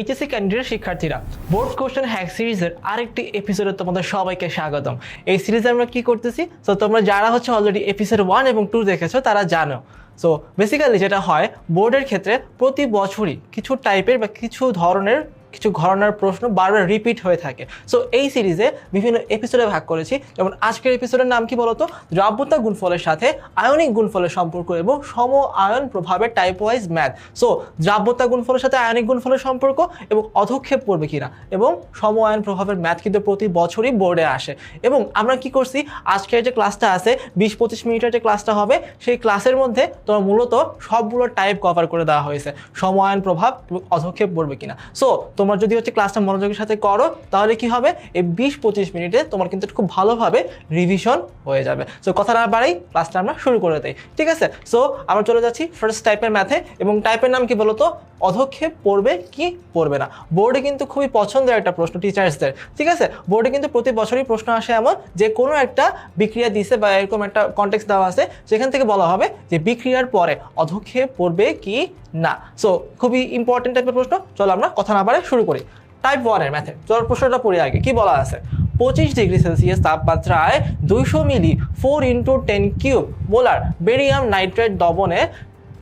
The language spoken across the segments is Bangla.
এইচএসসি ক্যান্ডিডেট শিক্ষার্থীরা বোর্ড কোশ্চেন হ্যাক সিরিজের আরেকটি এপিসোডে তোমাদের সবাইকে স্বাগতম। এই সিরিজে আমরা কি করতেছি? তো তোমরা যারা হচ্ছে অলরেডি এপিসোড ওয়ান এবং টু দেখেছ, তারা জানো। সো বেসিক্যালি যেটা হয়, বোর্ডের ক্ষেত্রে প্রতি বছরই কিছু টাইপের বা কিছু ধরনের কিছু ঘরনার প্রশ্ন বারবার রিপিট হয়ে থাকে। সো এই সিরিজে বিভিন্ন এপিসোডে ভাগ করেছি। যেমন আজকের এপিসোডের নাম কি বলতো? দ্রাব্যতা গুণফলের সাথে আয়নিক গুণফলের সম্পর্ক এবং সম আয়ন প্রভাবের টাইপ ওয়াইজ ম্যাথ সো দ্রাব্যতা গুণফলের সাথে আয়নিক গুণফলের সম্পর্ক এবং অধক্ষেপ পড়বে কিনা? এবং সম আয়ন প্রভাবের ম্যাথ কিন্তু প্রতি বছরই বোর্ডে আসে। এবং আমরা কি করছি? আজকের যে ক্লাসটা আছে, বিশ পঁচিশ মিনিটের যে ক্লাসটা হবে, সেই ক্লাসের মধ্যে তোমার মূলত সবগুলো টাইপ কভার করে দেওয়া হয়েছে। সময়ায়ন প্রভাব এবং অধক্ষেপ পড়বে কিনা? সো তোমরা যদি হচ্ছে ক্লাসটা মনোযোগের সাথে করো, তাহলে কি হবে? এই বিশ পঁচিশ মিনিটে তোমার কিন্তু খুব ভালোভাবে রিভিশন হয়ে যাবে। সো কথা না বাড়াই ক্লাসটা আমরা শুরু করে দিই। ঠিক আছে? সো আমরা চলে যাচ্ছি ফার্স্ট টাইপের ম্যাথে এবং টাইপের নাম কি বলতো? অধক্ষেপ পড়বে কি পড়বে না। বোর্ডে কিন্তু খুবই পছন্দের একটা প্রশ্ন টিচার্সদের ঠিক আছে? বোর্ডে কিন্তু প্রতি বছরই প্রশ্ন আসে এমন যে, কোনো একটা বিক্রিয়া দিছে বা এরকম একটা কন্টেক্স দেওয়া আছে, সেখান থেকে বলা হবে যে, বিক্রিয়ার পরে অধক্ষেপ পড়বে কি না। সো খুবই ইম্পর্টেন্ট টাইপের প্রশ্ন। চলো আমরা কথা না বাড়ে শুরু করি। টাইপ ওয়ানের ম্যাথে চলো প্রশ্নটা পড়ি আগে। কি বলা আছে? পঁচিশ ডিগ্রি সেলসিয়াস তাপমাত্রায় দুইশো milli four into ten cube molar barium nitrate দ্রবণে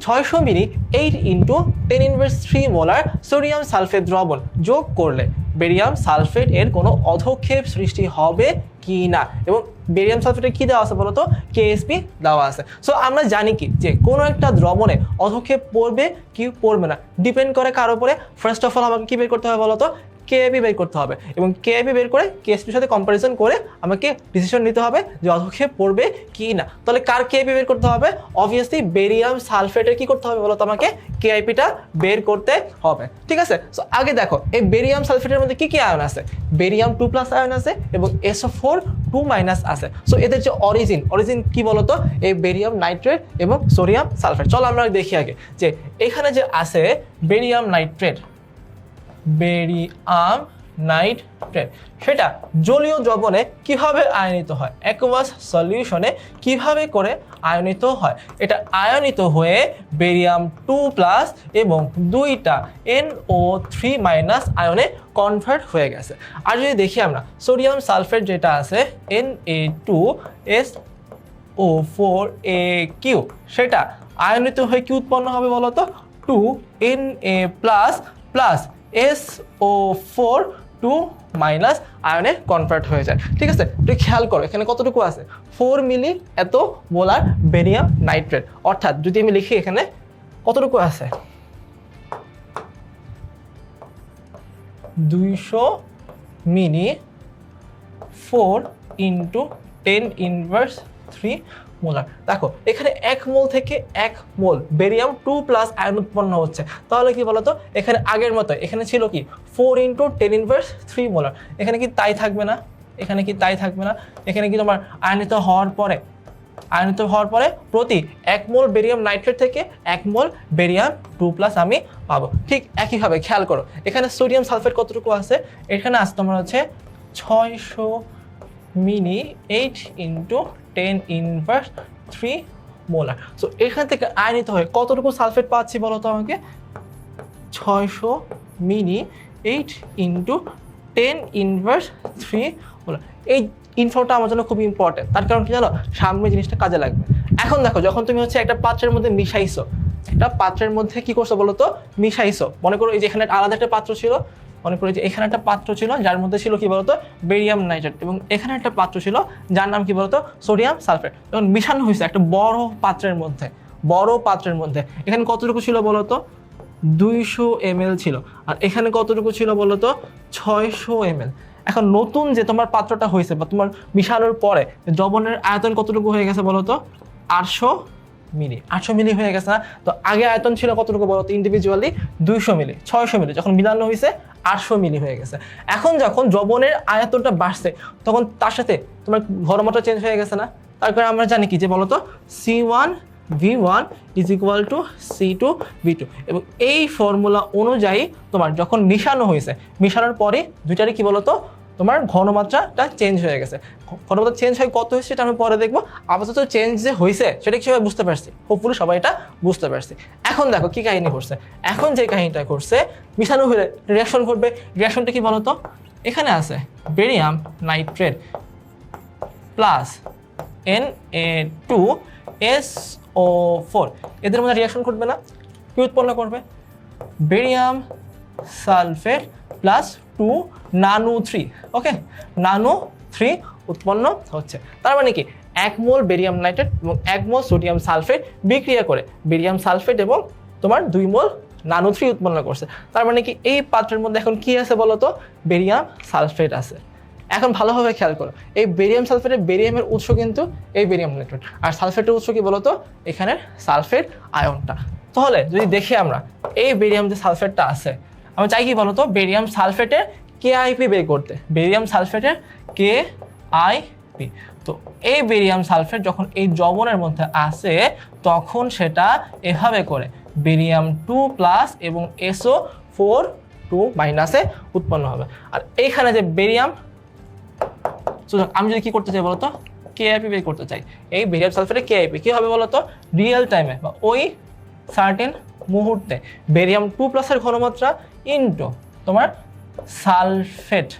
ছয়শো milli eight into ten inverse three molar sodium sulphate দ্রবণ যোগ করলে বেরিয়াম সালফেট এর কোনো অধক্ষেপ সৃষ্টি হবে কি না? এবং বেরিয়াম সালফেটে কী দেওয়া আছে বলতো? কেএসপি দেওয়া আছে। সো আমরা জানি কি? যে কোনো একটা দ্রবণে অধক্ষেপ পড়বে কি পড়বে না? ডিপেন্ড করে কার উপরে? ফার্স্ট অফ অল আমাকে কী বের করতে হবে বলতো? কেএপি বের করতে হবে। এবং কেএপি বের করে কেএসপির সাথে কম্পারিজন করে আমাকে ডিসিশন নিতে হবে যে অধক্ষেপ পড়বে কি না। তাহলে কার কেএপি বের করতে হবে? অবভিয়াসলি বেরিয়াম সালফেটের কি করতে হবে বলো তো আমাকে কেআইপিটা বের করতে হবে। ঠিক আছে? সো আগে দেখো, এই বেরিয়াম সালফেটের মধ্যে কি কি আয়ন আছে? বেরিয়াম টু প্লাস আয়ন আছে এবং এসও ফোর টু মাইনাস আছে। সো এদের যে অরিজিন অরিজিন কি বলতো? এই বেরিয়াম নাইট্রেট এবং সোডিয়াম সালফেট চলো আমরা দেখি আগে যে এখানে যে আছে বেরিয়াম নাইট্রেট বেরিয়াম নাইট্রেট সেটা জলীয় দ্রবণে কীভাবে আয়নিত হয়? অ্যাকোয়াস সলিউশনে কীভাবে করে আয়নিত হয়? এটা আয়নিত হয়ে বেরিয়াম টু প্লাস এবং দুইটা এন ও থ্রি মাইনাস আয়নে কনভার্ট হয়ে গেছে। আর যদি দেখি আমরা সোডিয়াম সালফেট যেটা আছে N A two S O four A Q সেটা আয়নিত হয়ে কি উৎপন্ন হবে বলতো? Two N A plus plus S O four two minus আয়নে convert হয়ে যায়। ঠিক আছে? তুই খেয়াল করো, এখানে কতটুকু আছে? ফোর মিলি এত মোলার বেরিয়াম নাইট্রেট অর্থাৎ যদি আমি লিখি এখানে, কতটুকু আছে? দুইশো milli four into ten inverse three molar দেখো, এখানে এক মোল থেকে এক mole, barium two plus ion উৎপন্ন হচ্ছে। তাহলে কি বলতো? এখানে আগের মতো এখানে ছিল কি? Four into ten inverse three molar. এখানে কি তাই থাকবে না? এখানে কি তাই থাকবে না? এখানে কি তোমার আয়নিত হওয়ার পরে, আয়নিত হওয়ার পরে প্রতি এক মোল বেরিয়াম নাইট্রেট থেকে এক মোল বেরিয়াম টু প্লাস আমি পাবো। ঠিক একইভাবে খেয়াল করো, এখানে সোডিয়াম সালফেট কতটুকু আছে? এখানে আসতে তোমার হচ্ছে ছয়শো mini eight into ten inverse three molar. So এখান থেকে আয়নিত হয়ে। কতটুকু সালফেট পাচ্ছি বলো তো আমাকে? ছয়শো mini eight into ten inverse three molar. এই ইনফোটা আমার জন্য খুব ইম্পর্টেন্ট তার কারণ কি জানো? সামনে জিনিসটা কাজে লাগবে। এখন দেখো, যখন তুমি হচ্ছে একটা পাত্রের মধ্যে মিশাইছো, একটা পাত্রের মধ্যে কি করছ বলো তো? মিশাইছো। মনে করো এই যে এখানে আলাদা একটা পাত্র ছিল মনে করি যে এখানে একটা পাত্র ছিল, যার মধ্যে ছিল কি বলতো? Barium nitrate. এবং এখানে একটা পাত্র ছিল, যার নাম কি বলতো? Sodium sulphate. যখন মিশানো হয়েছে একটা বড় পাত্রের মধ্যে, বড় পাত্রের মধ্যে। এখানে কতটুকু ছিল বলতো? দুইশো এম ছিল। আর এখানে কতটুকু ছিল বলতো? ছয়শো এম এখন নতুন যে তোমার পাত্রটা হয়েছে বা তোমার মিশানোর পরে দ্রবণের আয়তন কতটুকু হয়ে গেছে বলতো? আটশো মিলি, আটশো মিলি হয়ে গেছে না? তো আগে আয়তন ছিল কতটুকু বলতো ইন্ডিভিজুয়ালি দুইশো মিলি, ছয়শো মিলি, যখন মিলানো হয়েছে আটশো মিলি হয়ে গেছে। এখন যখন দ্রবণের আয়তনটা বাড়ছে, তখন তার সাথে তোমার ঘরমাত্রা চেঞ্জ হয়ে গেছে না? তার কারণে আমরা জানি কি যে বলতো C one V one is equal to C two V two এবং এই ফর্মুলা অনুযায়ী তোমার যখন মিশানো হয়েছে মিশানোর পরে দুইটারই কি বলতো তোমার ঘনমাত্রাটা চেঞ্জ হয়ে গেছে। ঘনমাত্রা চেঞ্জ হয়ে কত হয়েছে সেটা আমি পরে দেখব। আপাতত চেঞ্জ যে হয়েছে সেটা কি সবাই বুঝতে পারছি? হোপফুলি সবাই এটা বুঝতে পারছি। এখন দেখো কি কাহিনী করছে এখন যে কাহিনীটা করছে মিশানো হয়ে রিয়াকশন করবে রিয়াকশনটা কি বলতো? এখানে আছে barium nitrate plus N A two S O four এদের মধ্যে রিয়াকশন করবে না। কি উৎপন্ন করবে? বেরিয়াম সালফেট প্লাস টু নানু থ্রি, ওকে? নানু থ্রি উৎপন্ন হচ্ছে। তার মানে কি? এক মোল বেরিয়াম নাইট্রেট এবং এক মোল সোডিয়াম সালফেট বিক্রিয়া করে বেরিয়াম সালফেট এবং তোমার দুই মোল নানু থ্রি উৎপন্ন করছে। তার মানে কি? এই পাত্রের মধ্যে এখন কি আছে বলো তো বেরিয়াম সালফেট আছে। এখন ভালোভাবে খেয়াল করো, এই বেরিয়াম সালফেটের বেরিয়ামের উৎস কিন্তু এই বেরিয়াম নাইট্রেট। আর সালফেটের উৎস কি বলতো? এখানের সালফেট আয়নটা। তাহলে যদি দেখি আমরা, এই বেরিয়াম যে সালফেটটা আছে আমি চাই কি বলতো? বেরিয়াম সালফেটের কে আইপি বের করতে। বেরিয়াম সালফেটের কে আইপি তো এই বেরিয়াম সালফেট যখন এই যবনের মধ্যে আসে, তখন সেটা এভাবে করে বেরিয়াম টু প্লাস এবং এসও ফোর টু মাইনাসে উৎপন্ন হবে। আর এইখানে যে বেরিয়াম আমি যদি কি করতে চাই বলতো? কেআইপি বের করতে চাই। এই বেরিয়াম সালফেটে কেআইপি কি হবে বলতো? রিয়েল টাইমে বা ওই সার্টেন মুহূর্তে বেরিয়াম টু প্লাসের ঘনমাত্রা ইনটু তোমার সালফেট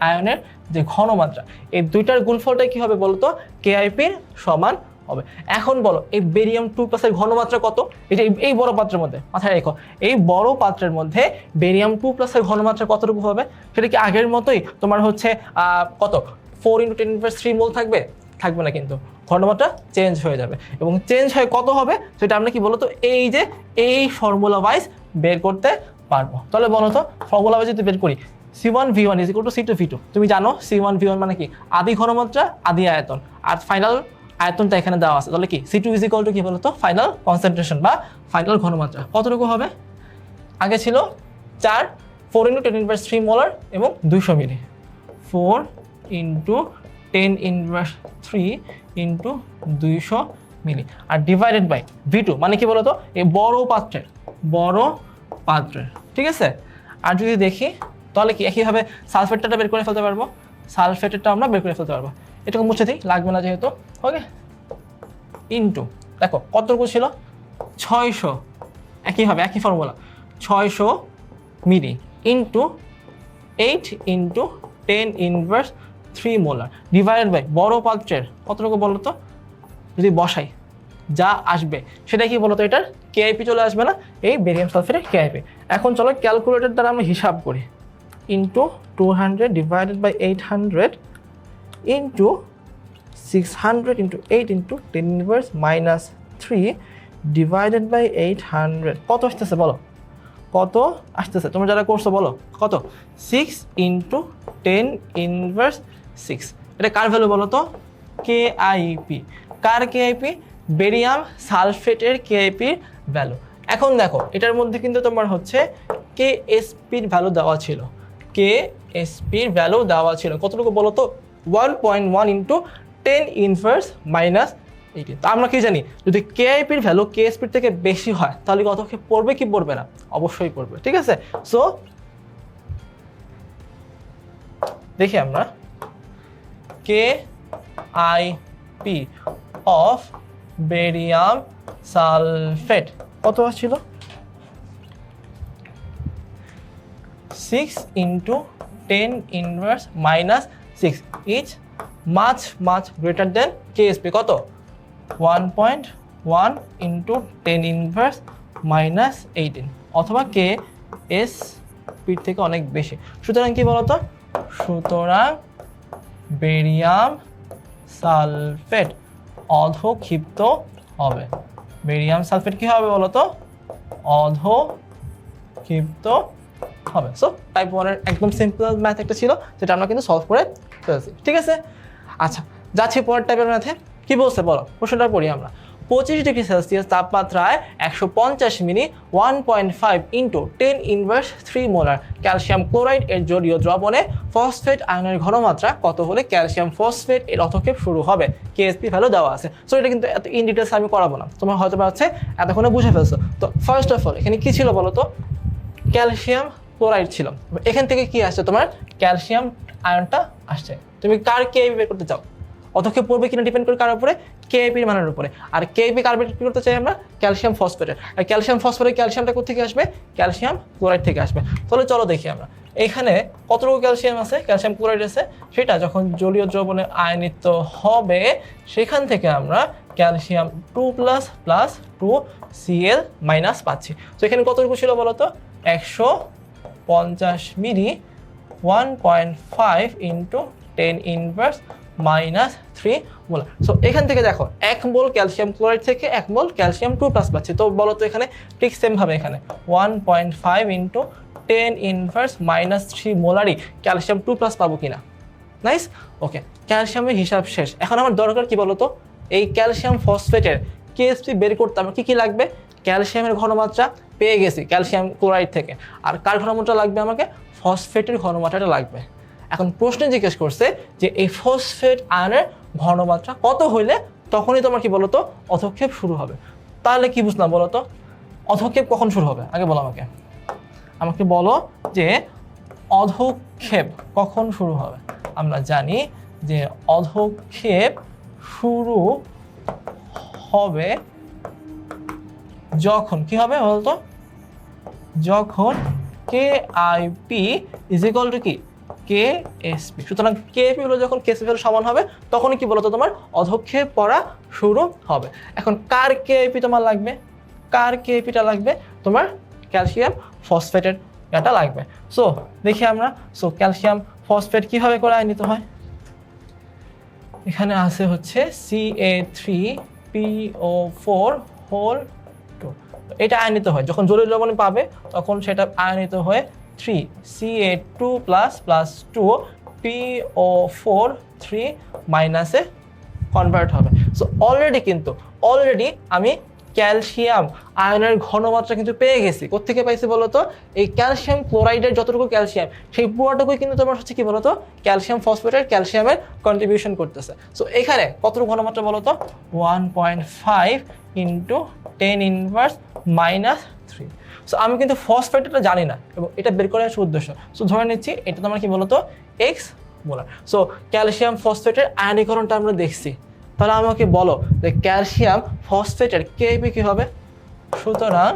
আয়নের যে ঘনমাত্রা, এই দুইটার গুণফলটা কি হবে বলতো? কেআইপির সমান হবে। এখন বলো, এই বেরিয়াম টু প্লাসের ঘনমাত্রা কত? যে, এই বড় পাত্রের মধ্যে, মাথায় রেখো। এই বড় পাত্রের মধ্যে বেরিয়াম টু প্লাসের ঘনমাত্রা কতটুকু হবে? সেটা কি আগের মতোই তোমার হচ্ছে কত? Four into ten inverse three mole থাকবে? থাকবে না কিন্তু। ঘনমাত্রা চেঞ্জ হয়ে যাবে। এবং চেঞ্জ হয়ে কত হবে? সেটা আমরা কি বলতো? এই যে, এই ফর্মুলা ওয়াইজ বের করতে পারব। তাহলে বলো তো ফর্মুলা যদি বের করি C one V one is equal to C two V two তুমি জানো সি ওয়ান ভি ওয়ান মানে কি? আদি ঘনমাত্রা, আদি আয়তন। আর ফাইনাল আয়তনটা এখানে দেওয়া আছে। তাহলে কি? C two is equal to কি বলতো ফাইনাল কনসেন্ট্রেশন বা ফাইনাল ঘনমাত্রা। কতটুকু হবে? আগে ছিল চার four into ten inverse three molar এবং দুইশো milli. Four into ten inverse three into দুইশো মিলি। আর ডিভাইডেড বাই ভি টু মানে কি বলতো এই বড় পাত্রের বড় পাত্রের। ঠিক আছে? আর যদি দেখি, তাহলে কি একইভাবে সালফেটটা বের করে ফেলতে পারব? সালফেটেরটা আমরা বের করে ফেলতে পারব। এটাকে মুছে দিই, লাগবে না যেহেতু ওকে ইন্টু দেখো, কতটুকু ছিল? ছয়শো, একইভাবে, একই ফর্মুলা ছয়শো milli into eight into ten inverse three molar divided by বড় পাত্রের, কতটুকু বলো তো যদি বসাই যা আসবে। সেটা কি বলতো এটার? কেআইপি চলে আসবে না? এই বেরিয়াম সালফেটের কেআইপি এখন চলো ক্যালকুলেটর দ্বারা আমরা হিসাব করি। Into two hundred divided by eight hundred into six hundred into eight into ten inverse minus three divided by eight hundred কত আসতেছে বলো? কত আসতেছে? তোমরা যারা করছ বলো। কত? Six into ten inverse six এটা কার ভ্যালু বলো তো কে আইপি কার কে আইপি বেরিয়াম সালফেটের কে আইপির ভ্যালু এখন দেখো, এটার মধ্যে কিন্তু তোমার হচ্ছে কে এসপির ভ্যালু দেওয়া ছিল। কে এসপির ভ্যালু দেওয়া ছিল। কতটুকু বলো তো? One point one into ten inverse minus eighteen তো আমরা কি জানি, যদি কেআইপির ভ্যালু কে কেএসপির থেকে বেশি হয়, তাহলে কত কি পড়বে কি পড়বে না? অবশ্যই পড়বে, ঠিক আছে? সো দেখি আমরা। K I P of barium sulphate. কত ছিল six into ten inverse minus six is much much greater than KSP কত? One point one into ten inverse minus eighteen অথবা কে এস পির থেকে অনেক বেশি। সুতরাং কি বলতো? সুতরাং বেরিয়াম সালফেট। অধক্ষিপ্ত হবে। বেরিয়াম সালফেট কি হবে বলতো? অধক্ষিপ্ত হবে। সো টাইপ ওয়ানের একদম সিম্পল ম্যাথ একটা ছিল, যেটা আমরা কিন্তু সলভ করে ফেলেছি। ঠিক আছে? আচ্ছা যাচ্ছি পরের টাইপের ম্যাথে কী বলছে বলো? প্রশ্নটা পড়ি আমরা। পঁচিশ ডিগ্রি সেলসিয়াস তাপমাত্রায় একশো পঞ্চাশ milli one point five into ten inverse three molar calcium chloride এর জলীয় দ্রবণে ফসফেট আয়নের ঘনমাত্রা কত হলে ক্যালসিয়াম ফসফেট এর অতক্ষেপ শুরু হবে? কেএসপি ভ্যালু দেওয়া আছে। সো এটা কিন্তু এত ইন ডিটেলস আমি করাবো না। তোমার হয়তো হচ্ছে এতক্ষণে বুঝে ফেলছো। তো ফার্স্ট অফ অল এখানে কী ছিল বলো তো? ক্যালসিয়াম ক্লোরাইড ছিল। এখান থেকে কি আসছে তোমার? ক্যালসিয়াম আয়নটা আসছে। তুমি কার কে বের করতে চাও? অতক্ষে পড়বে কিনা ডিপেন্ড করে কার উপরে? কেএপির মানের উপরে। আর কেএপি কার বের করতে চাই আমরা? ক্যালসিয়াম ফসফেটের আর ক্যালসিয়াম ফসফেটের ক্যালসিয়ামটা কোথেকে আসবে? ক্যালসিয়াম ক্লোরাইড থেকে আসবে। তাহলে চলো দেখি আমরা। এখানে কতটুকু ক্যালসিয়াম আছে? ক্যালসিয়াম ক্লোরাইড আছে। সেটা যখন জলীয় দ্রবণে আয়নিত হবে, সেখান থেকে আমরা calcium two plus plus two CL minus পাচ্ছি। তো এখানে কতটুকু ছিল বলো তো? একশো পঞ্চাশ milli one point five into ten inverse minus three mole so এখান থেকে দেখো, এক মোল ক্যালসিয়াম ক্লোরাইড থেকে এক মোল ক্যালসিয়াম টু প্লাস পাচ্ছি। তো বলো তো এখানে ঠিক সেমভাবে এখানে। One point five into ten inverse minus three মোলারই calcium two plus পাবো কিনা। নাইস ওকে ক্যালসিয়ামের হিসাব শেষ। এখন আমার দরকার কি বলতো এই ক্যালসিয়াম ফসফেটের কেএসপি বের করতে আমার কী কী লাগবে? ক্যালসিয়ামের ঘনমাত্রা পেয়ে গেছি ক্যালসিয়াম ক্লোরাইড থেকে। আর কার ঘনমাত্রা লাগবে আমাকে? ফসফেটের ঘনমাত্রাটা লাগবে। এখন প্রশ্নে জিজ্ঞেস করছে যে এই ফসফেট আয়নের ঘনমাত্রা কত হইলে তখনই তোমার কি বলতো, অধক্ষেপ শুরু হবে। তাহলে কি বুঝলাম বলো তো অধক্ষেপ কখন শুরু হবে? আগে বলো আমাকে। আমাকে বলো যে অধক্ষেপ কখন শুরু হবে? আমরা জানি যে অধক্ষেপ শুরু হবে যখন, কি হবে বলতো? যখন K I P is two কি? K S P? সুতরাং কে পি হলো যখন কে হলো সমান হবে, তখনই কি বলতো তোমার? অধক্ষেপ পড়া শুরু হবে। এখন কার কে পি তোমার লাগবে? কার কে পিটা লাগবে? তোমার ক্যালসিয়াম ফসফেটের এটা লাগবে। সো দেখি আমরা। সো ক্যালসিয়াম ফসফেট কীভাবে করে আয়নিত হয়? এখানে আছে হচ্ছে C A three PO four whole two এটা আয়নিত হয়। যখন জলীয় লবণে পাবে, তখন সেটা আয়নিত হয়ে three C A two plus plus two PO four three মাইনাসে কনভার্ট হবে। সো অলরেডি কিন্তু অলরেডি আমি ক্যালসিয়াম আয়নের ঘনমাত্রা কিন্তু পেয়ে গেছি। কোথেকে পাইছি বলতো? এই ক্যালসিয়াম ক্লোরাইডের যতটুকু ক্যালসিয়াম সেই পুরোটুকুই কিন্তু তোমার হচ্ছে কি বলতো? ক্যালসিয়াম ফসফেটের ক্যালসিয়ামের কন্ট্রিবিউশন করতেছে। সো এখানে কতটুকু ঘনমাত্রা বলতো? One point five into ten inverse minus three so আমি কিন্তু ফসফেটটা জানি না এবং এটা বের করার উদ্দেশ্য। সো ধরে নিচ্ছি, এটা তোমার কি বলতো? এক্স মোলার সো ক্যালসিয়াম ফসফেটের আয়নীকরণটা আমরা দেখছি। তাহলে আমাকে বলো যে ক্যালসিয়াম ফসফেটের কেপি কী হবে? সুতরাং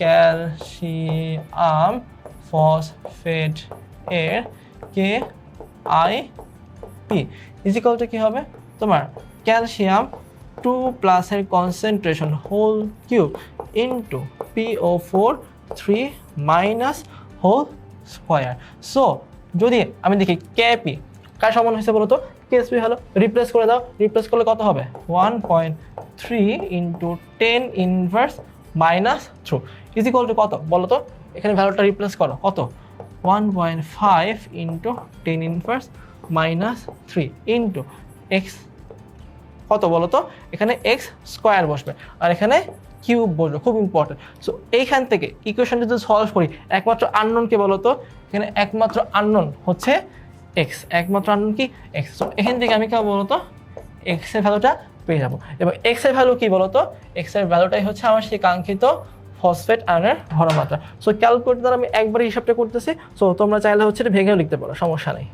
ক্যালসিয়াম ফসফেট এর K I P is equal to কি হবে? তোমার ক্যালসিয়াম টু প্লাসের concentration whole cube into PO four three minus whole square so যদি আমি দেখি কেপি কার সমান হয়েছে বলো তো কেএসপি হলো রিপ্লেস করে দাও। রিপ্লেস করলে কত হবে? One point three into ten inverse minus three is equal to কত? বলো তো এখানে ভ্যালুটা রিপ্লেস করো। কত? One point five into ten inverse minus three into x কত বলো তো এখানে এক্স স্কোয়ার বসবে। আর এখানে কিউব বসবে খুব ইম্পর্টেন্ট সো এইখান থেকে ইকুয়েশন যদি সলভ করি, একমাত্র আননোনকে বলো তো? এখানে একমাত্র আননোন হচ্ছে এক্স একমাত্র আননোন কি? এক্স সো এখান থেকে আমি কেমন বলো তো? এক্সের ভ্যালুটা পেয়ে যাব। এবং এক্সের ভ্যালু কি বলো তো? এক্সের ভ্যালুটাই হচ্ছে আমার সেই কাঙ্ক্ষিত ফসফেট আয়নের ঘনমাত্রা সো ক্যালকুলেট দ্বারা আমি একবারই হিসাবটা করতেছি। সো তোমরা চাইলে হচ্ছে এটা ভেঙেও লিখতে পারো, সমস্যা নেই।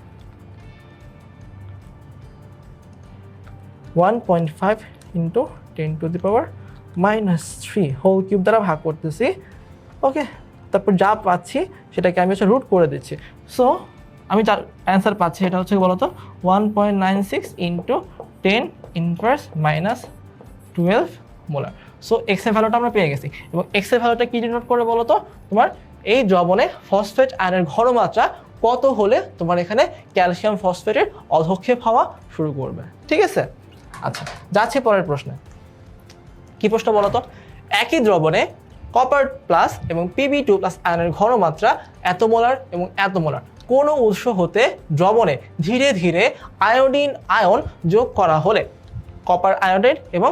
One point five into ten to the power minus three whole cube দ্বারা ভাগ করতেছি। ওকে, তারপর যা পাচ্ছি সেটাকে আমি হচ্ছে রুট করে দিচ্ছি। সো, আমি যার অ্যান্সার পাচ্ছি এটা হচ্ছে বলতো? One point nine six into ten inverse minus twelve molar. So এক্সের ভ্যালুটা আমরা পেয়ে গেছি। এবং এক্সের ভ্যালুটা কি ডিনোট করে বলো তো তোমার এই দ্রবণে ফসফেট আয়নের ঘনমাত্রা কত হলে তোমার এখানে ক্যালসিয়াম ফসফেটের অধক্ষেপ হওয়া শুরু করবে? ঠিক আছে? আচ্ছা যাচ্ছে পরের প্রশ্নে। কি প্রশ্ন বলতো? একই দ্রবণে কপার প্লাস এবং পিবি টু প্লাস আয়নের ঘনমাত্রা এত মোলার এবং এত মোলার কোনো উৎস হতে দ্রবণে ধীরে ধীরে আয়োডিন আয়ন যোগ করা হলে কপার আয়োডাইড এবং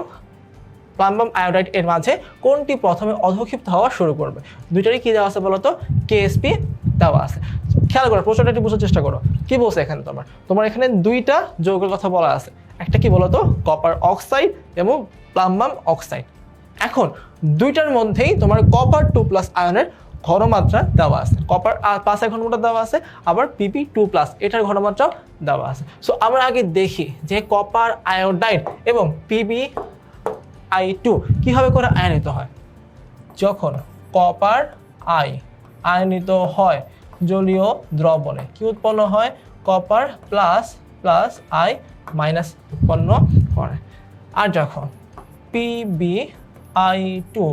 প্লাম্বাম আয়োডাইড এর মাঝে কোনটি প্রথমে অধক্ষিপ্ত হওয়া শুরু করবে? দুইটারই কি দেওয়া আছে বলতো? কেএসপি দেওয়া আছে। খেয়াল করো, প্রশ্নটা একটু বোঝার চেষ্টা করো। কি বলছে এখানে তোমার? তোমার এখানে দুইটা যৌগের কথা বলা আছে। একটা কি বলতো? কপার অক্সাইড এবং প্লাম্বাম অক্সাইড। এখন দুইটার মধ্যেই তোমার কপার টু প্লাস আয়নের ঘনমাত্রা দেওয়া আছে। কপার প্লাসের ঘনমাত্রা দেওয়া আছে, আবার পিপি টু প্লাস এটার ঘনমাত্রাও দেওয়া আছে। সো আমরা আগে দেখি যে কপার আয়োডাইড এবং পিবি আই টু কীভাবে করে আয়নিত হয়। যখন কপার আই আয়নিত হয় জলীয় দ্রবণে, কি উৎপন্ন হয়? Copper plus plus I minus উৎপন্ন করে। আর যখন পিবি আই টু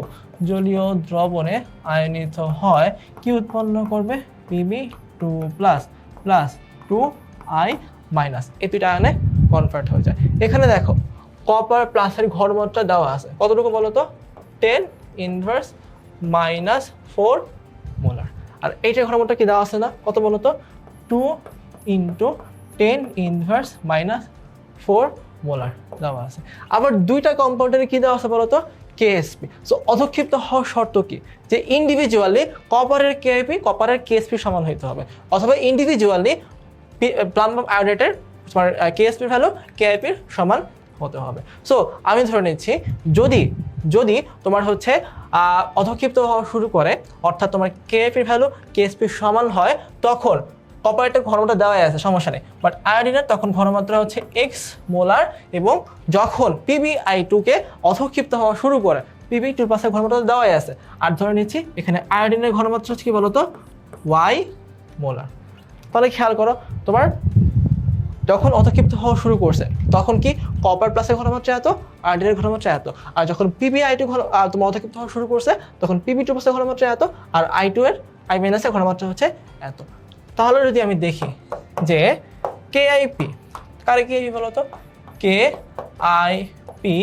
জলীয় দ্রবণে আয়নিত হয়, কি উৎপন্ন করবে? PB two plus plus two I minus এই দুইটা আয়নে কনভার্ট হয়ে যায়। এখানে দেখো কপার প্লাসের ঘনমাত্রা দেওয়া আছে। কতটুকু বলো তো ten inverse minus four molar আর এইটার ঘনমাত্রা কি দেওয়া আছে না? কত বলো তো two into ten inverse minus four molar দেওয়া আছে। আবার দুইটা কম্পাউন্ডারে কি দেওয়া আছে বলতো? কেএসপি সো অধক্ষিপ্ত হওয়ার শর্ত কি? যে ইন্ডিভিজুয়ালি কপারের কেএপি কপারের কেএসপি সমান হইতে হবে। অথবা ইন্ডিভিজুয়ালি প্লাম্বাম আয়োডেটের তোমার কেএসপি ভ্যালু কেআইপির সমান হতে হবে। সো আমি ধরে নিচ্ছি, যদি যদি তোমার হচ্ছে অধক্ষিপ্ত হওয়া শুরু করে, অর্থাৎ তোমার কেএপির ভ্যালু কেএসপি সমান হয়, তখন কপারেটের ঘনমাত্রা দেওয়াই আছে, সমস্যা নেই। বাট আয়োডিনের তখন ঘনমাত্রা হচ্ছে এক্স মোলার এবং যখন পিবিআই টুকে অধক্ষিপ্ত হওয়া শুরু করে পিবি টু পাশে ঘনমাত্রা দেওয়াই আছে। আর ধরে নিচ্ছি, এখানে আয়োডিনের ঘনমাত্রা হচ্ছে কি বলতো? ওয়াই মোলার তাহলে খেয়াল করো, তোমার যখন অতক্ষিপ্ত হওয়া শুরু করছে, তখন কি কপার প্লাসের ঘনমাত্রা এত আর্ডিনের ঘনমাত্রা এত। আর যখন পিবি আই টু ঘন তোমার অতক্ষিপ্ত হওয়া শুরু করছে, তখন পিবি টু প্লাসের ঘনমাত্রা এত, আর আই টু এর আই মাইনাসের ঘনমাত্রা হচ্ছে এত। তাহলে যদি আমি দেখি যে কে আই পি কারে কে আই বলো তো K I P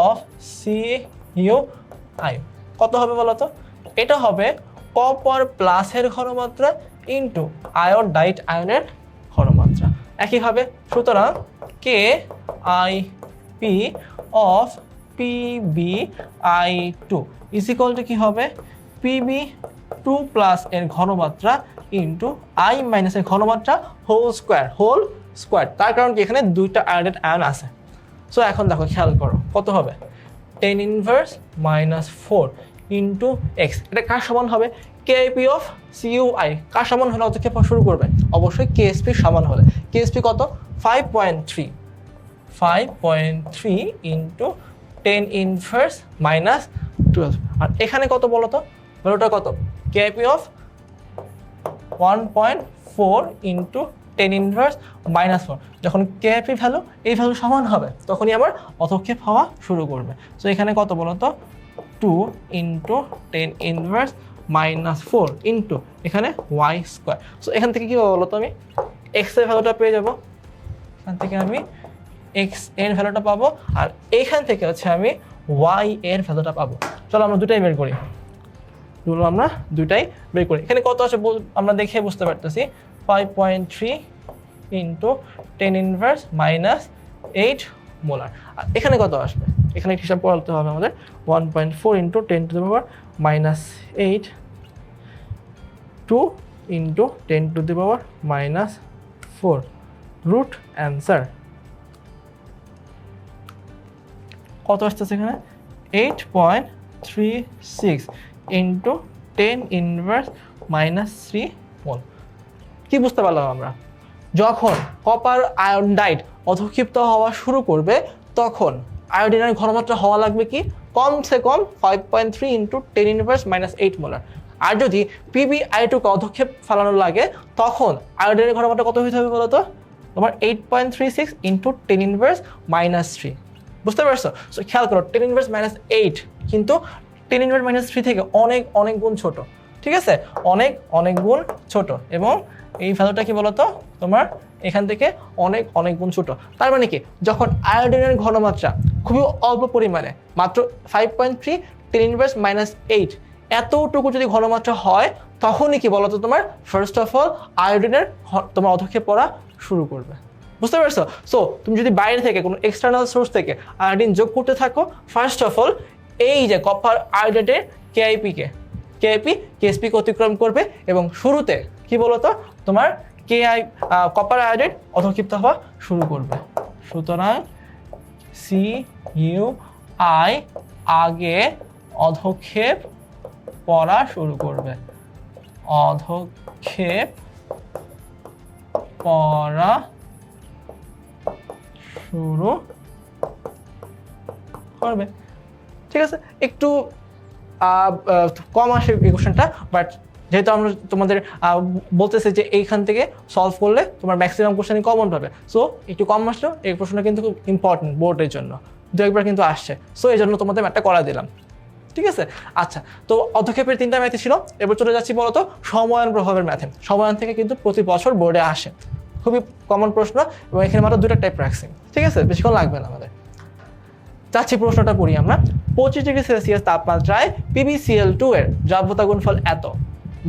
of C U I কত হবে বলো তো এটা হবে কপার প্লাসের ঘনমাত্রা ইন্টু আয়োডাইট আয়নের ঘনমাত্রা। একইভাবে সুতরাং K I P of PB I two is equal to কী হবে? পিবি টু প্লাস এর ঘনমাত্রা ইন্টু আই মাইনাসের ঘনমাত্রা হোল স্কোয়ার হোল স্কোয়ার তার কারণ কি? এখানে দুইটা আয়োডেট আয়ন আছে। সো এখন দেখো, খেয়াল করো, কত হবে? Ten inverse minus four into x এটা কার সমান হবে? কেপি অফ সিইউআই কার সমান হলে অতক্ষেপ শুরু করবে? অবশ্যই কেএসপি সমান হলে কেএসপি কত? Five point three five point three into ten inverse minus twelve আর এখানে কত বলো তো ভ্যালুটা কত? KP of one point four into ten inverse minus four যখন কেএপি ভ্যালু এই ভ্যালু সমান হবে, তখনই আবার অধক্ষেপ হওয়া শুরু করবে। সো এখানে কত বলো তো? Two into ten inverse minus four into এখানে ওয়াই স্কোয়ার সো এখান থেকে কী বলো তো আমি? এক্সের ভ্যালুটা পেয়ে যাব। এখান থেকে আমি এক্সের ভ্যালুটা পাবো, আর এইখান থেকে হচ্ছে আমি ওয়াই এর ভ্যালুটা পাবো। চলো আমরা দুটাই বের করি। এগুলো আমরা দুটাই বের করি। এখানে কত বল- আমরা দেখে বুঝতে পারতেছি। Five point three into ten inverse minus eight molar আর এখানে কত আসবে? এখানে হিসাব করতে হবে আমাদের। One point four into ten to the power minus eight two into ten to the power minus four root answer কত আসতেছে এখানে? Eight point three six into ten inverse minus three mole কি বুঝতে পারলাম আমরা? যখন কপার আয়োডাইড অধক্ষিপ্ত হওয়া শুরু করবে, তখন আয়োডিনের ঘনমাত্রা হওয়া লাগবে কি? কমসে কম five point three into ten inverse minus eight molar আর যদি পিবি আই টুকে অধক্ষেপ ফেলানো লাগে, তখন আয়োডিনের ঘনমাত্রা কত হইতে হবে বলো তো তোমার eight point three six into ten inverse minus three বুঝতে পারছ? সো খেয়াল করো টেন ইনভার্স মাইনাস এইট কিন্তু টেন ইনভার্স মাইনাস থ্রি থেকে অনেক অনেক গুণ ছোট, ঠিক আছে? অনেক অনেক গুণ ছোট এবং এই ভ্যালুটা কি বলতো? তোমার এখান থেকে অনেক অনেক গুণ ছোট। তার মানে কি? যখন আয়োডিনের ঘনমাত্রা খুবই অল্প পরিমাণে, মাত্র five point three ten inverse minus eight এতটুকু যদি ঘনমাত্রা হয়, তখনই কি বলতো তোমার? ফার্স্ট অফ অল আয়োডিনের তোমার অধক্ষেপ পড়া শুরু করবে। বুঝতে পারছ? সো তুমি যদি বাইরে থেকে কোনো এক্সটার্নাল সোর্স থেকে আয়োডিন যোগ করতে থাকো ফার্স্ট অফ অল এই যে কপার আয়োডেটের কেআইপিকে কেআইপি কেএসপিকে অতিক্রম করবে এবং শুরুতে কি বলতো? তোমার কেআই কপার আয়োডেট অধক্ষিপ্ত হওয়া শুরু করবে। সুতরাং সি ইউ আই আগে অধক্ষেপ পড়া শুরু করবে। অধক্ষেপ পড়া শুরু করবে। ঠিক আছে? একটু কম আসে এই কোশ্চেনটা বাট যেহেতু আমরা তোমাদের বলতেছি যে এইখান থেকে সলভ করলে তোমার ম্যাক্সিমাম কোশ্চেনই কমন পাবে। সো একটু কম আসলেও এই প্রশ্নটা কিন্তু খুব ইম্পর্টেন্ট বোর্ডের জন্য। দু একবার কিন্তু আসছে। সো এই জন্য তোমাদের ম্যাথটা করা দিলাম। ঠিক আছে? আচ্ছা তো অধক্ষেপের তিনটা ম্যাথই ছিল। এবার চলে যাচ্ছি বলতো সময়ন প্রভাবের ম্যাথে সময়ন থেকে কিন্তু প্রতি বছর বোর্ডে আসে। খুবই কমন প্রশ্ন এবং এখানে মাত্র দুটা টাইপ রাখছি। ঠিক আছে? বেশিক্ষণ লাগবে না আমাদের। যাচ্ছি প্রশ্নটা করি আমরা। পঁচিশ ডিগ্রি সেলসিয়াস তাপমাত্রায় পিবিসিএল টু এর দ্রব্যতা গুণফল এত।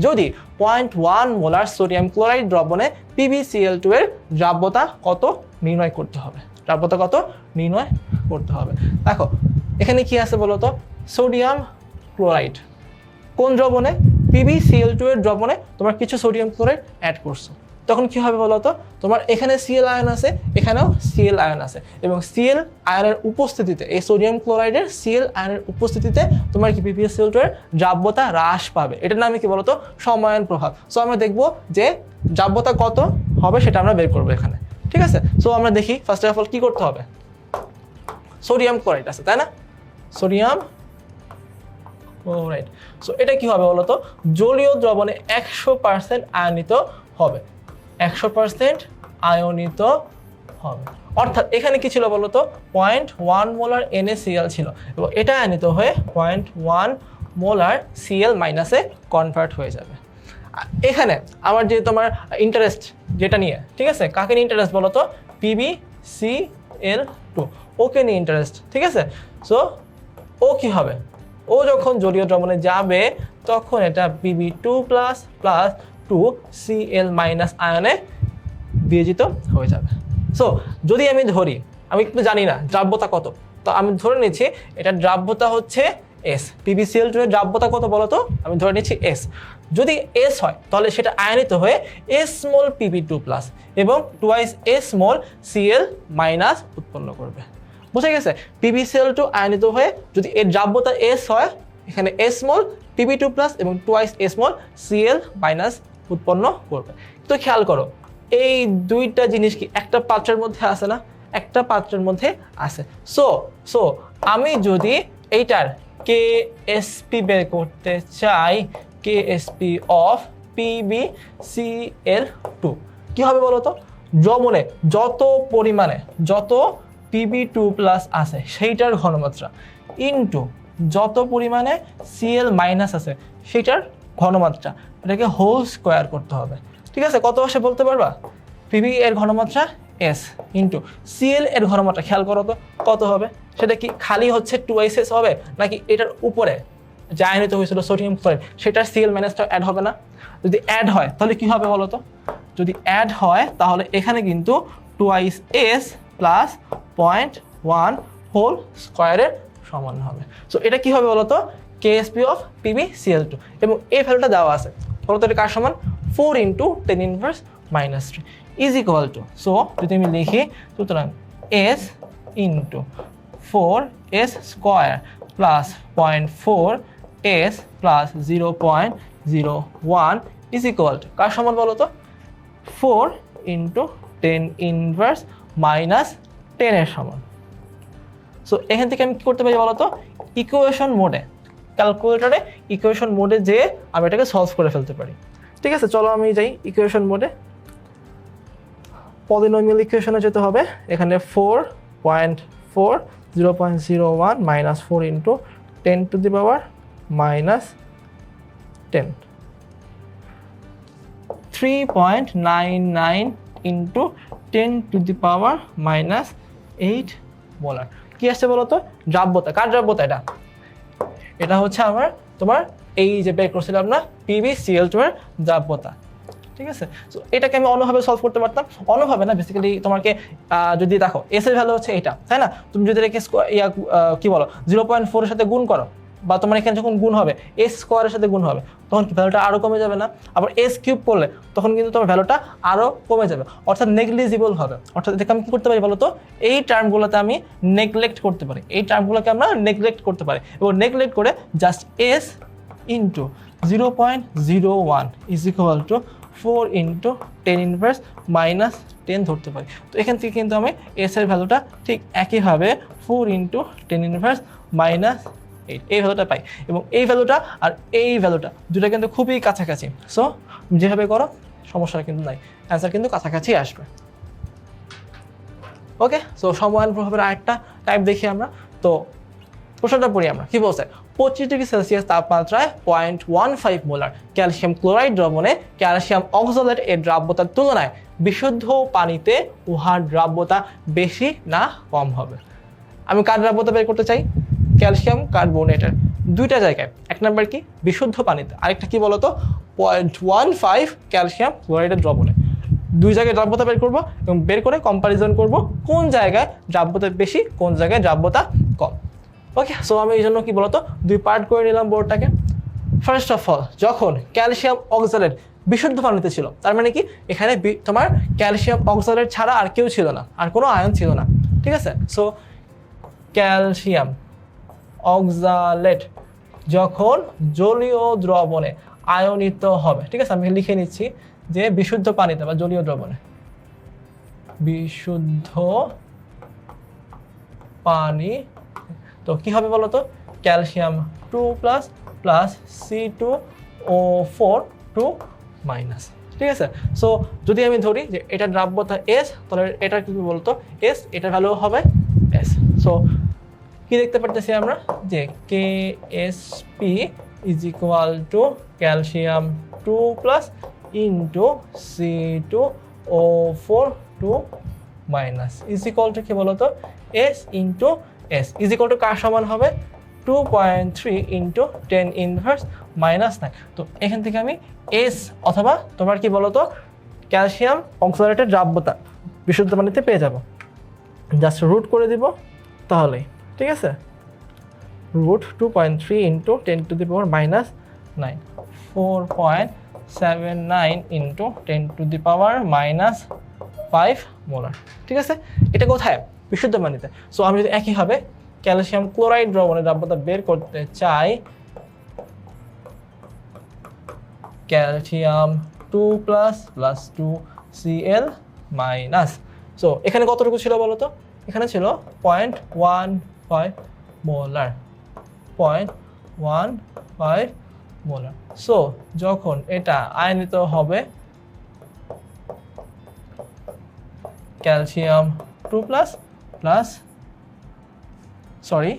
যদি point one molar sodium chloride দ্রবণে পিবিসিএল টু এর দ্রাব্যতা কত নির্ণয় করতে হবে? দ্রাব্যতা কত নির্ণয় করতে হবে? দেখো, এখানে কি আছে বলো তো সোডিয়াম ক্লোরাইড। কোন দ্রবণে? পিবিসিএল টু এর দ্রবণে তোমার কিছু সোডিয়াম ক্লোরাইড অ্যাড করছ। তখন কি হবে বলতো? তোমার এখানে সিএল আয়ন আছে, এখানেও সিএল আয়ন আছে। এবং সিএল আয়নের উপস্থিতিতে, এই সোডিয়াম ক্লোরাইডের সিএল আয়নের উপস্থিতিতে তোমার কি পিপিএসিএল টু এর দ্রাব্যতা হ্রাস পাবে। এটার নামে কি বলতো? সময়ন প্রভাব। সো আমরা দেখব যে দ্রাব্যতা কত হবে সেটা আমরা বের করব এখানে। ঠিক আছে? সো আমরা দেখি ফার্স্ট অফ অল কি করতে হবে? সোডিয়াম ক্লোরাইড আছে, তাই না? সোডিয়াম ক্লোরাইড সো এটা কি হবে বলতো? জলীয় দ্রবণে একশো পার্সেন্ট আয়নিত হবে। একশো পার্সেন্ট আয়নিত হবে। অর্থাৎ এখানে কি ছিল বলতো? পয়েন্ট ওয়ান মোলার এনএসিএল ছিল। এবং এটা আয়নিত হয়ে পয়েন্ট ওয়ান মোলার সিএল মাইনাসে কনভার্ট হয়ে যাবে। এখানে আমার যে তোমার ইন্টারেস্ট যেটা নিয়ে, ঠিক আছে? কাকে নিয়ে ইন্টারেস্ট বলো তো PB C L two okay নিয়ে ইন্টারেস্ট ঠিক আছে? সো ও কি হবে? ও যখন জলীয় দ্রবণে যাবে, তখন এটা PB two plus plus two C L minus আয়নে বিয়োজিত হয়ে যাবে। সো যদি আমি ধরি, আমি কিন্তু জানি না দ্রাব্যতা কত। তো আমি ধরে নিচ্ছি, এটা দ্রাব্যতা হচ্ছে এস পিবিসিএল টু এর দ্রাব্যতা কত বলো তো আমি ধরে নিচ্ছি এস যদি এস হয়, তাহলে সেটা আয়নিত হয়ে S small PB two plus এবং twice S small CL minus উৎপন্ন করবে। বুঝে গেছে? পিবিসিএল টু আয়নিত হয়ে যদি এর দ্রাব্যতা এস হয়, এখানে S small PB two plus এবং twice S small CL minus উৎপন্ন করবে। তো খেয়াল করো, এই দুইটা জিনিস কি একটা পাত্রের মধ্যে আছে না? একটা পাত্রের মধ্যে আছে। সো সো আমি যদি এইটার কে এসপি বের করতে চাই K SP of PB C L two কী হবে বলো তো যমনে যত পরিমাণে, যত পিবি টু প্লাস আছে, সেইটার ঘনমাত্রা ইনটু যত পরিমাণে সিএল মাইনাস আছে, সেইটার ঘনমাত্রা। এটাকে হোল স্কোয়ার করতে হবে। ঠিক আছে? কত আসে বলতে পারবা? পিবি এর ঘনমাত্রা এস ইন্টু সিএল এর ঘনমাত্রা, খেয়াল করো তো, কত হবে? সেটা কি খালি হচ্ছে টু এস এস হবে, নাকি এটার উপরে যা আয়নিত হয়েছিল সোডিয়াম ক্লোরাইড সেটার সিএল মাইনাসটা অ্যাড হবে না? যদি অ্যাড হয়, তাহলে কি হবে বলো তো? যদি অ্যাড হয়, তাহলে এখানে কিন্তু twice S plus point one whole স্কোয়ারের সমান হবে। সো এটা কি হবে বলতো KSP of PB CL two এবং এই ভ্যালুটা দেওয়া আছে। বলতো এটা কার সমান? Four into ten inverse minus three is equal to so যদি আমি লিখি, সুতরাং S into four S square plus point four S plus zero point zero one is equal to কার সমান বলো তো? Four into ten inverse minus টেনের সমান। সো এখান থেকে আমি কী করতে পারি বলো তো? ইকুয়েশন মোডে ক্যালকুলেটরে ইকুয়েশন মোডে যেয়ে আমি এটাকে সলভ করে ফেলতে পারি। ঠিক আছে, চলো আমি যাই ইকুয়েশন মোডে পলিনোমিয়াল ইকুয়েশনে যেতে হবে। এখানে four point four zero point zero one minus four into ten to the power minus ten three point nine nine into ten to the power minus eight বলার কি আসছে বলো তো দ্রাব্যতা। কার দ্রাব্যতা এটা? এটা হচ্ছে আমার তোমার এই যে বের করছিলাম না পিবি সিএল টু এর দ্রাব্যতা। ঠিক আছে? সো এটাকে আমি অন্যভাবে সলভ করতে পারতাম। অন্যভাবে না বেসিক্যালি তোমাকে যদি দেখো এস এর ভ্যালু হচ্ছে এটা, তাই না? তুমি যদি স্কো- ইয়া কি বলো জিরো পয়েন্ট ফোরের সাথে গুণ করো, বা তোমার এখানে যখন গুণ হবে এস স্কোয়ারের সাথে গুণ হবে তখন কি ভ্যালুটা আরও কমে যাবে না? আবার এস কিউব করলে তখন কিন্তু তোমার ভ্যালুটা আরও কমে যাবে। অর্থাৎ নেগলিজিবল হবে। অর্থাৎ এটাকে আমি কী করতে পারি বলো তো এই টার্মগুলোতে আমি নেগলেক্ট করতে পারি। এই টার্মগুলোকে আমরা নেগলেক্ট করতে পারি। এবং নেগলেক্ট করে just S into zero point zero one is equal to four into ten inverse minus ten ধরতে পারি। তো এখান থেকে কিন্তু আমি এস এর ভ্যালুটা ঠিক একইভাবে four into ten inverse minus eight এই ভ্যালুটা পাই। এবং এই ভ্যালুটা আর এই ভ্যালুটা দুটা কিন্তু খুবই কাছাকাছি। সো যেভাবে করো সমস্যা কিন্তু নাই। অ্যান্সার কিন্তু কাছাকাছি আসবে। ওকে সো সময়ান প্রভাবের আরেকটা টাইপ দেখি আমরা। তো, প্রশ্নটা পড়ি আমরা। কি বলছে? পঁচিশ ডিগ্রি সেলসিয়াস তাপমাত্রায় point one five molar calcium chloride দ্রবণে ক্যালসিয়াম অক্সালেট এর দ্রাব্যতার তুলনায় বিশুদ্ধ পানিতে উহার দ্রাব্যতা বেশি না কম হবে। আমি কার দ্রাব্যতা বের করতে চাই? ক্যালসিয়াম কার্বোনেটের দুইটা জায়গায়। এক নাম্বার কি? বিশুদ্ধ পানিতে। আরেকটা কি বলতো? পয়েন্ট ওয়ান ফাইভ ক্যালসিয়াম ক্লোরাইডের দ্রবণে। দুই জায়গায় দ্রাব্যতা বের করব এবং বের করে কম্পারিজন করব কোন জায়গায় দ্রাব্যতা বেশি, কোন জায়গায় দ্রাব্যতা কম। ওকে সো আমি এই জন্য কি বলতো? দুই পার্ট করে নিলাম বোর্ডটাকে ফার্স্ট অফ অল যখন ক্যালসিয়াম অক্সালেট বিশুদ্ধ পানিতে ছিল, তার মানে কি? এখানে তোমার ক্যালসিয়াম অক্সালেট ছাড়া আর কেউ ছিল না, আর কোনো আয়ন ছিল না। ঠিক আছে? সো ক্যালসিয়াম অক্সালেট যখন জলীয় দ্রবণে আয়নিত হবে। ঠিক আছে, আমি লিখে নিচ্ছি যে বিশুদ্ধ পানিতে বা জলীয় দ্রবণে। বিশুদ্ধ পানি, তো কি হবে বলতো? Calcium two plus plus C two O four two minus. ঠিক আছে, সো যদি আমি ধরি যে এটা দ্রাব্যতা এস তাহলে এটা কি বলতো? এস এটা ভ্যালু হবে এস সো কি দেখতে পারতেছি আমরা? যে K S P is equal to calcium two plus into C two O four two minus is equal to কি বলতো? S into S is equal to কার সমান হবে? Two point three into ten inverse minus nine তো এখান থেকে আমি এস অথবা তোমার কি বলতো? ক্যালসিয়াম অক্সালেটের দ্রাব্যতা বিশুদ্ধ পানিতে পেয়ে যাব। জাস্ট রুট করে দিব, তাহলেই। ঠিক আছে? Root two point three into ten to the power minus nine four point seven nine into ten to the power minus five molar ঠিক আছে? এটা কোথায়? বিশুদ্ধ পানিতে সো আমি যদি একইভাবে ক্যালসিয়াম ক্লোরাইড দ্রবণের দ্রাব্যতা বের করতে চাই calcium two plus plus two CL minus so এখানে কতটুকু ছিল বলো তো এখানে ছিল point one five molar point one five molar so যখন এটা আয়নিত হবে calcium two plus plus sorry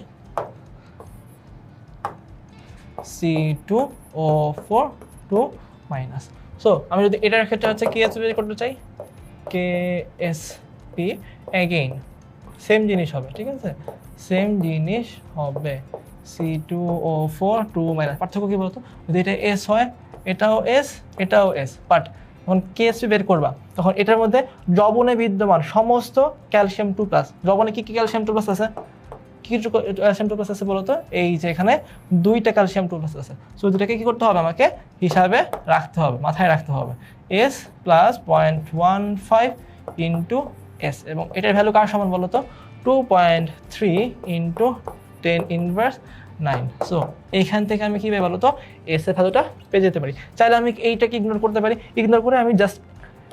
C two O four two minus so আমি যদি এটার ক্ষেত্রে হচ্ছে কে এস বের করতে চাই K S P again same জিনিস হবে, ঠিক আছে? সেম জিনিস হবে। C two O four two minus পার্থক্য কী বলতো? যদি এটা এস হয়, এটাও এস এটাও এস বাট যখন কেএসপি বের করবা, তখন এটার মধ্যে দ্রবণে বিদ্যমান সমস্ত ক্যালসিয়াম টু প্লাস দ্রবণে কী কী ক্যালসিয়াম টু প্লাস আছে? কী কী ক্যালসিয়াম টু প্লাস আছে বলতো? এই যে এখানে দুইটা ক্যালসিয়াম টু প্লাস আছে। সো দুটাকে কী করতে হবে আমাকে? হিসাবে রাখতে হবে, মাথায় রাখতে হবে। S plus point one five into S এবং এটার ভ্যালু কার সমান বলতো? Two point three into ten inverse nine so এইখান থেকে আমি কী পাই বলতো? এস এর ভ্যালুটা পেয়ে যেতে পারি। চাইলে আমি এইটাকে ইগনোর করতে পারি। ইগনোর করে আমি জাস্ট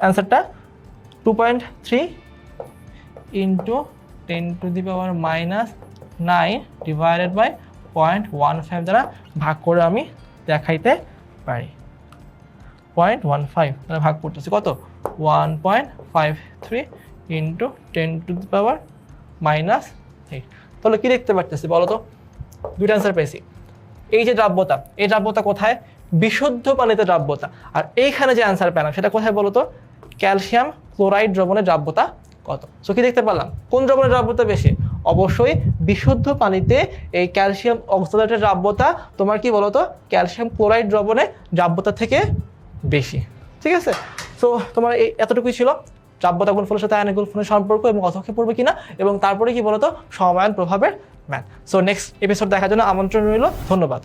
অ্যান্সারটা two point three into ten to the power minus nine divided by point one five দ্বারা ভাগ করে আমি দেখাইতে পারি। পয়েন্ট ওয়ান ফাইভ দ্বারা ভাগ করতেছি। কত? One point five three into ten to power minus eight তাহলে কী দেখতে পারতেছি বলো তো দুইটা অ্যান্সার পেয়েছি। এই যে দ্রাব্যতা, এই দ্রাব্যতা কোথায়? বিশুদ্ধ পানিতে দ্রাব্যতা। আর এইখানে যে অ্যান্সার পেলাম, সেটা কোথায় বলো তো ক্যালসিয়াম ক্লোরাইড দ্রবণের দ্রাব্যতা কত? সো কি দেখতে পারলাম? কোন দ্রবণের দ্রাব্যতা বেশি? অবশ্যই বিশুদ্ধ পানিতে এই ক্যালসিয়াম অক্সালেটের দ্রাব্যতা তোমার কি বলতো? ক্যালসিয়াম ক্লোরাইড দ্রবণে দ্রাব্যতা থেকে বেশি। ঠিক আছে? সো তোমার এই এতটুকুই ছিল। দ্রাব্যতা গুণফলের সাথে আয়নিক গুণফলের সম্পর্ক এবং অধক্ষে পড়বে কিনা এবং তারপরে কি বলতো? সমায়ন প্রভাবের ম্যাথ। সো নেক্সট এপিসোড দেখার জন্য আমন্ত্রণ রইল। ধন্যবাদ।